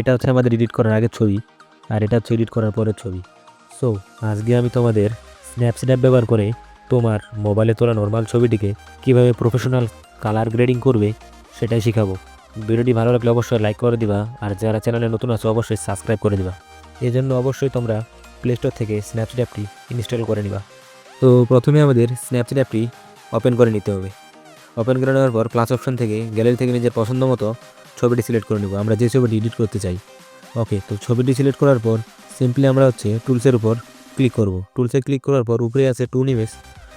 এটা হচ্ছে আমাদের এডিট করার আগের ছবি, আর এটা হচ্ছে এডিট করার পরের ছবি। সো আজকে আমি তোমাদের স্ন্যাপস্ন্যাপ ব্যবহার করে তোমার মোবাইলে তোলা নর্মাল ছবিটিকে কীভাবে প্রফেশনাল কালার গ্রেডিং করবে সেটাই শেখাবো। ভিডিওটি ভালো লাগলে অবশ্যই লাইক করে দিবা, আর যারা চ্যানেলে নতুন আছে অবশ্যই সাবস্ক্রাইব করে দিবা। এই জন্য অবশ্যই তোমরা প্লে স্টোর থেকে স্ন্যাপচ্যাট অ্যাপটি ইনস্টল করে নিবা। তো প্রথমে আমাদের স্ন্যাপচ্যাট অ্যাপটি ওপেন করে নিতে হবে। ওপেন করে নেওয়ার পর প্লাস অপশন থেকে গ্যালারি থেকে নিজের পছন্দ মতো ছবিটি সিলেক্ট করে নেব, আমরা যে ছবিটি এডিট করতে চাই। ওকে তো ছবিটি সিলেক্ট করার পর সিম্পলি আমরা হচ্ছে টুলসের উপর ক্লিক করব। টুলসে ক্লিক করার পর উপরে আছে টুন ইমেজ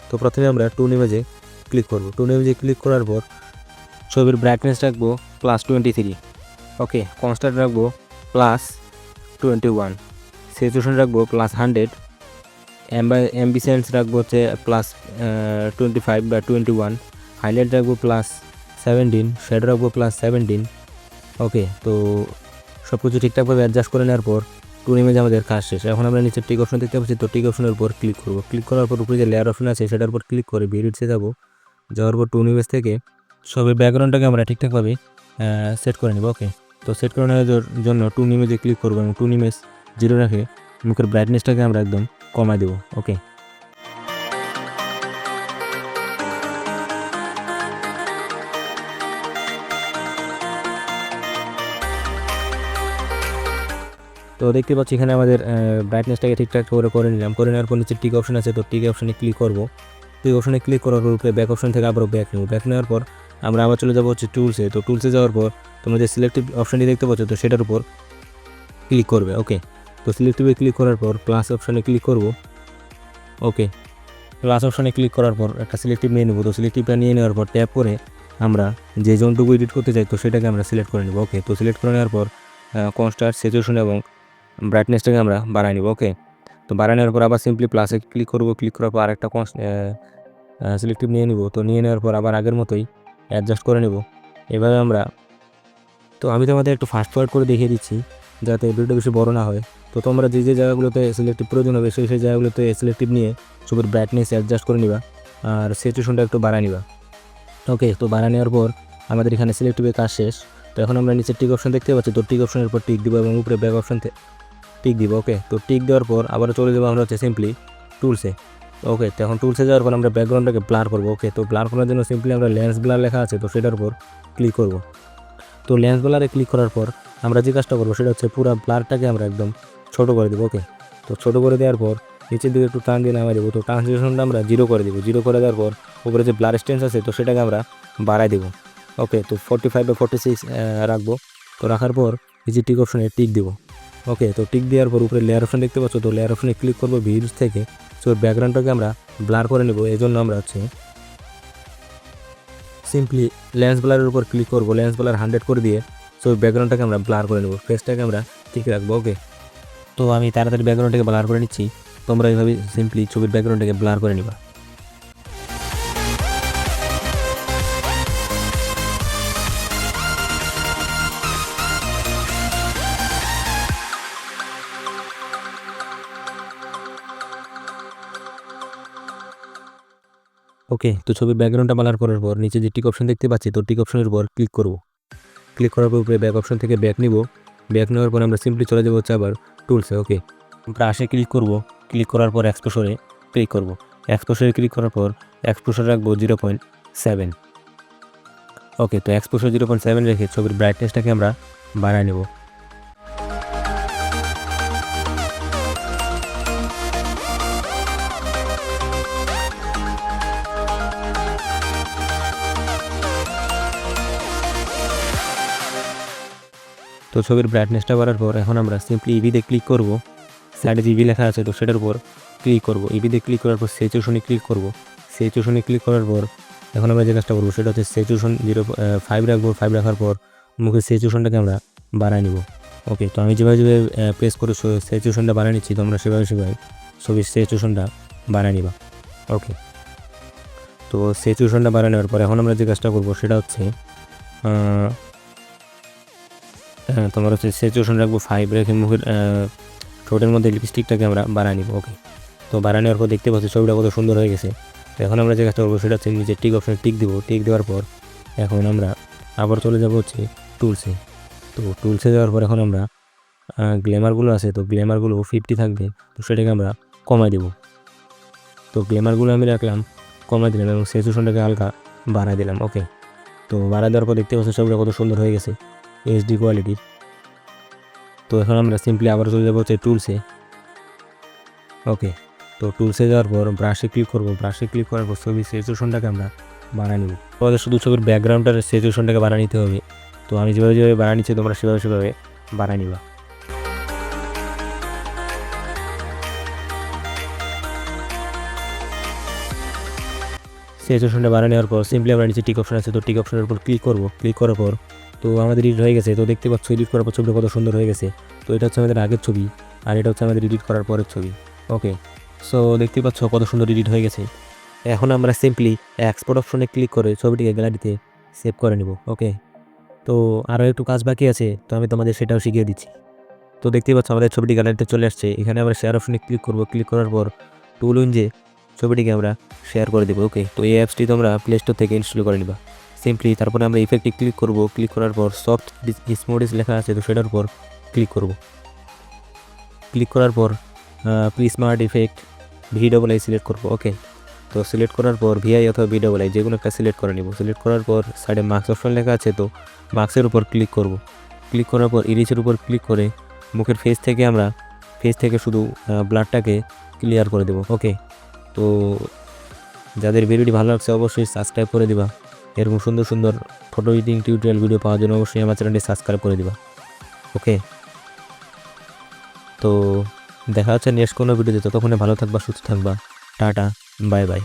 তো প্রথমে আমরা টুন ইমেজে ক্লিক করব। টুন ইমেজে ক্লিক করার পর ছবির ব্রাইটনেস রাখব plus twenty three okay constant রাখব প্লাস টোয়েন্টি ওয়ান সেচুয়েশন রাখব প্লাস হান্ড্রেড অ্যাম্বিসেন্স রাখব হচ্ছে প্লাস টোয়েন্টি ফাইভ বা টোয়েন্টি ওয়ান হাইলাইট রাখব প্লাস সেভেন্টিন শেড রাখব প্লাস সেভেন্টিন ওকে তো সব কিছু ঠিকঠাকভাবে অ্যাডজাস্ট করে নেওয়ার পর টু ইমেজ আমাদের কাজ শেষ। এখন আমরা নিচে টিক অপশন দেখতে পাচ্ছি, তো টিক অপশনের উপর ক্লিক করব। ক্লিক করার পর উপরে যে লেয়ার অপশন আছে, সেটার উপর ক্লিক করে বিরিটসে যাব। যাওয়ার পর টু ইমেজ থেকে সবের ব্যাকগ্রাউন্ডটাকে আমরা ঠিকঠাকভাবে সেট করে নেব ওকে তো সেট করে নেওয়ার জন্য টু ইমেজে ক্লিক করব এবং টু ইমেজ জিরো রাখে মুখের ব্রাইটনেসটাকে আমরা একদম কমায় দেবো ওকে তো দেখতে পাচ্ছি এখানে আমাদের ব্রাইটনেসটাকে ঠিকঠাক করে করে নিলাম। করে নেওয়ার পর নিচে টিক অপশন আছে, তো টিক অপশনে ক্লিক করব। টিক অপশনে ক্লিক করার পর ব্যাক অপশন থেকে আবারও ব্যাক নেব। ব্যাক নেওয়ার পর আমরা আবার চলে যাব হচ্ছে টুলসে তো টুলসে যাওয়ার পর তোমরা যে সিলেক্টিভ অপশনটি দেখতে পাচ্ছ, তো সেটার উপর ক্লিক করবে ওকে তো সিলেক্টিভে ক্লিক করার পর প্লাস অপশনে ক্লিক করব ওকে প্লাস অপশনে ক্লিক করার পর একটা সিলেক্টিভ নিয়ে নেব। তো সিলেক্টিভটা নিয়ে নেওয়ার পর ট্যাপ করে আমরা যে জোনটুকু এডিট করতে চাই, তো সেটাকে আমরা সিলেক্ট করে নেব ওকে তো সিলেক্ট করে নেওয়ার পর কনস্টার সিচুয়েশন এবং ব্রাইটনেসটাকে আমরা বাড়াই নেব ওকে তো বাড়াই নেওয়ার পর আবার সিম্পলি প্লাসে ক্লিক করব ক্লিক করার পর আরেকটা কনস সিলেক্টিভ নিয়ে নেব, তো নিয়ে নেওয়ার পর আবার আগের মতোই অ্যাডজাস্ট করে নেব। এভাবে আমরা, তো আমি তোমাদের একটু ফাস্ট ফরওয়ার্ড করে দেখিয়ে দিচ্ছি, যাতে ভিডিওটা বেশি বড় না হয়। তো তোমরা যে যে জায়গাগুলোতে সিলেক্টিভ প্রয়োজন হবে, সেই সেই জায়গাগুলোতে সিলেক্টিভ নিয়ে ছবির ব্রাইটনেস অ্যাডজাস্ট করে নিবা, আর সিচুয়েশনটা একটু বাড়ায় নিবা। ওকে তো বাড়া নেওয়ার পর আমাদের এখানে সিলেক্টিভের কাজ শেষ। তো এখন আমরা নিচে টিক অপশন দেখতে পাচ্ছি, তো টিক অপশনের উপর টিক দিব এবং উপরে ব্যাক অপশন টিক দিব ওকে তো টিক দেওয়ার পর আবার চলে যাব আমরা হচ্ছে সিম্পলি টুলসে ওকে তো এখন টুলসে যাওয়ার পর আমরা ব্যাকগ্রাউন্ডটাকে ব্লার করব ওকে তো ব্লার করার জন্য সিম্পলি আমরা লেন্স ব্লার লেখা আছে, তো সেটার উপর ক্লিক করব। তো লেন্স ব্লারে ক্লিক করার পর আমরা যে কাজটা করব সেটা হচ্ছে পুরো ব্লারটাকে আমরা একদম ছোট করে দেবো ওকে তো ছোট করে দেওয়ার পর নিচের দিকে একটু টান দিয়ে নামাই দেবো, তো ট্রান্সলেশনটা আমরা জিরো করে দেবো। জিরো করে দেওয়ার পর উপরে যে ব্লার স্টেন্স আছে, তো সেটাকে আমরা বাড়াই দেবো ওকে তো ফোর্টি ফাইভ বা ফোর্টি সিক্স রাখব। তো রাখার পর নিচে টিক অপশনে টিক দেবো। ওকে তো টিক দেওয়ার পর উপরে লেয়ার অপশন দেখতে পাচ্ছ, তো লেয়ার অপশনে ক্লিক করব ভিউজ থেকে। সো ব্যাকগ্রাউন্ডটাকে আমরা ব্লার করে নেব এই জন্য আমরা হচ্ছে সিম্পলি লেন্স ব্লারের উপর ক্লিক করব লেন্স ব্লার হান্ড্রেড করে দিয়ে। সো ব্যাকগ্রাউন্ডটাকে আমরা ব্লার করে নেব ফেসটাকে আমরা ঠিক রাখব ওকে তো আমি তাড়াতাড়ি ব্যাকগ্রাউন্ডটাকে ব্লার করে নিচ্ছি, তোমরা এইভাবে সিম্পলি ছবির ব্যাকগ্রাউন্ডটাকে ব্লার করে নিবা। ওকে, তো ছবির ব্যাকগ্রাউন্ডটা ব্লার করার পর নিচে যে টিক অপশন দেখতে পাচ্ছি, তো টিক অপশনের উপর ক্লিক করব। ক্লিক করার পর উপরে ব্যাক অপশন থেকে ব্যাক নিব। ব্যাক নেওয়ার পর আমরা সিম্পলি চলে যাব হচ্ছে আবার টুলসে ওকে। আমরা ক্লিক করব। ক্লিক করার পর এক্সপোসরে ক্লিক করব। এক্সপোসরে ক্লিক করার পর এক্সপোসর রাখব জিরো পয়েন্ট সেভেন ওকে, তো এক্সপোসর জিরো পয়েন্ট সেভেন রেখে ছবির ব্রাইটনেসটাকে আমরা বাড়ায় নেব। তো ছবির ব্রাইটনেসটা বাড়ার পর এখন আমরা সিম্পলি ইভিতে ক্লিক করব। সাইডে যে ইভি লেখা আছে তো সেটার উপর ক্লিক করব। ইভিতে ক্লিক করার পর সেচুয়েশনে ক্লিক করব। সেচুয়েশনে ক্লিক করার পর এখন আমরা যে কাজটা করব সেটা হচ্ছে সেচুয়েশন জিরো ফাইভ রাখব। ফাইভ রাখার পর মুখে সেচুয়েশনটাকে আমরা বাড়ায় নিব। ওকে তো আমি যেভাবে যেভাবে প্রেস করে সেচুয়েশনটা বানিয়ে নিচ্ছি তোমরা সেভাবে সেভাবে ছবির সেচুয়েশনটা বানিয়ে নিবা। ওকে তো সেচুয়েশনটা বানিয়ে নেওয়ার পর এখন আমরা যে কাজটা করব সেটা হচ্ছে তোমার হচ্ছে সেচুয়েশন রাখব ফাইভ রেখে মুখের ঠোঁটের মধ্যে লিপস্টিকটাকে আমরা বাড়ায় নিব ওকে তো বাড়ায় নেওয়ার পর দেখতে পাচ্ছি ছবিটা কত সুন্দর হয়ে গেছে। তো এখন আমরা যে কাজটা করব সেটা হচ্ছে নিচে টিক অপশনে টিক দিব। টিক দেওয়ার পর এখন আমরা আবার চলে যাব হচ্ছে টুলসে তো টুলসে যাওয়ার পর এখন আমরা গ্ল্যামারগুলো আছে, তো গ্ল্যামারগুলো ফিফটি থাকবে, তো সেটাকে আমরা কমাই দেব। তো গ্ল্যামারগুলো আমি রাখলাম কমাই দিলাম এবং সেচুশনটাকে হালকা বাড়াই দিলাম ওকে তো বাড়াই দেওয়ার পর দেখতে পাচ্ছি সবটা কত সুন্দর হয়ে গেছে এইচডি কোয়ালিটির তো এখন আমরা সিম্পলি আবার চলে যাব হচ্ছে টুলসে ওকে তো টুলসে যাওয়ার পর ব্রাশে ক্লিক করব ব্রাশে ক্লিক করার পর ছবির সেচুশনটাকে আমরা বানিয়ে নেব। তোমাদের শুধু ছবির ব্যাকগ্রাউন্ডটার সেচুশনটাকে বানিয়ে নিতে হবে। তো আমি যেভাবে যেভাবে বানিয়ে নিচ্ছি, তোমরা সেভাবে সেভাবে বানিয়ে নিবা। সিচুয়েশনটা বানিয়ে নেওয়ার পর সিম্পলি আমরা নিচে টিক অপশন আছে, তো টিক অপশনের উপর ক্লিক করব। ক্লিক করার পর তো আমাদের এডিট হয়ে গেছে। তো দেখতে পাচ্ছ এডিট করার পর ছবিটা কত সুন্দর হয়ে গেছে। তো এটা হচ্ছে আমাদের আগের ছবি, আর এটা হচ্ছে আমাদের এডিট করার পরের ছবি। ওকে সো দেখতে পাচ্ছ কত সুন্দর এডিট হয়ে গেছে। এখন আমরা সিম্পলি এক্সপোর্ট অপশনে ক্লিক করে ছবিটিকে গ্যালারিতে সেভ করে নেব। ওকে তো আরও একটু কাজ বাকি আছে, তো আমি তোমাদের সেটাও শিখিয়ে দিচ্ছি। তো দেখতেই পাচ্ছ, আমাদের ছবিটি গ্যালারিতে চলে আসছে। এখানে আমরা শেয়ার অপশনে ক্লিক করব। ক্লিক করার পর টুল উইঞ্জে ছবিটিকে আমরা শেয়ার করে দেবো। ওকে তো এই অ্যাপসটি তোমরা প্লে স্টোর থেকে ইনস্টল করে নিবা। সিম্পলি তারপরে আমরা ইফেক্টে ক্লিক করব। ক্লিক করার পর সফট স্মুডিস লেখা আছে, তো সেটার উপর ক্লিক করব। ক্লিক করার পর pre smart effect V double I select করব ওকে তো সিলেক্ট করার পর ভিআই অথবা ভি ডবল আই যে কোনো একটা সিলেক্ট করে নিব। সিলেক্ট করার পর সাইডে মার্কস অপশন লেখা আছে, তো মার্কসের উপর ক্লিক করব। ক্লিক করার পর ইরিচের উপর ক্লিক করে মুখের ফেস থেকে আমরা ফেস থেকে শুধু ব্লাডটাকে ক্লিয়ার করে দেব ওকে তো যাদের ভিডিওটি ভালো লাগছে অবশ্যই সাবস্ক্রাইব করে দিবা। এরকম সুন্দর সুন্দর ফটো এডিটিং টিউটোরিয়াল ভিডিও পাওয়ার জন্য অবশ্যই আমার চ্যানেলটি সাবস্ক্রাইব করে দিবা। ওকে তো দেখা হচ্ছে নেক্সট কোনো ভিডিওতে ততক্ষণে ভালো থাকবা, সুস্থ থাকবা। Tata bye bye